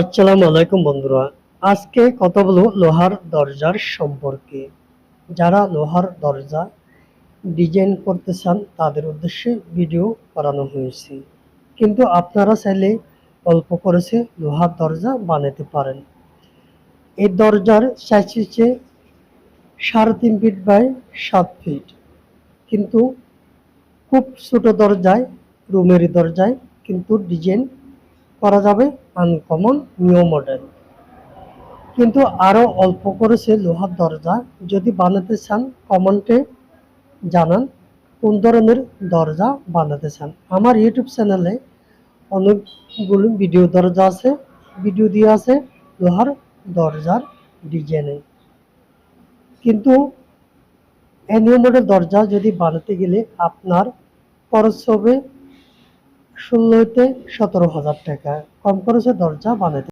আসসালামু আলাইকুম বন্ধুরা। আজকে কথা বলব লোহার দরজার সম্পর্কে। যারা লোহার দরজা ডিজাইন করতে চান, তাদের উদ্দেশ্যে ভিডিও করানো হয়েছে। কিন্তু আপনারা চাইলে অল্প করেছে লোহার দরজা বানাতে পারেন। এই দরজার সাইজ হচ্ছে সাড়ে তিন ফিট বাই সাত ফিট কিন্তু খুব ছোট দরজায়, রুমের দরজায় কিন্তু ডিজাইন করা যাবে আনকমন নিউ মডেল কিন্তু আরও অল্প করেছে লোহার দরজা, যদি বানাতে চান, কমেন্টে জানান কোন ধরনের দরজা বানাতে চান। আমার ইউটিউব চ্যানেলে অনেকগুলো ভিডিও দরজা আছে ভিডিও দিয়ে আছে লোহার দরজার ডিজাইনে কিন্তু নিউ মডেল দরজা যদি বানাতে গেলে আপনার খরচ হবে ষোলো হতে সতেরো হাজার টাকা। কম খরচে দরজা বানাতে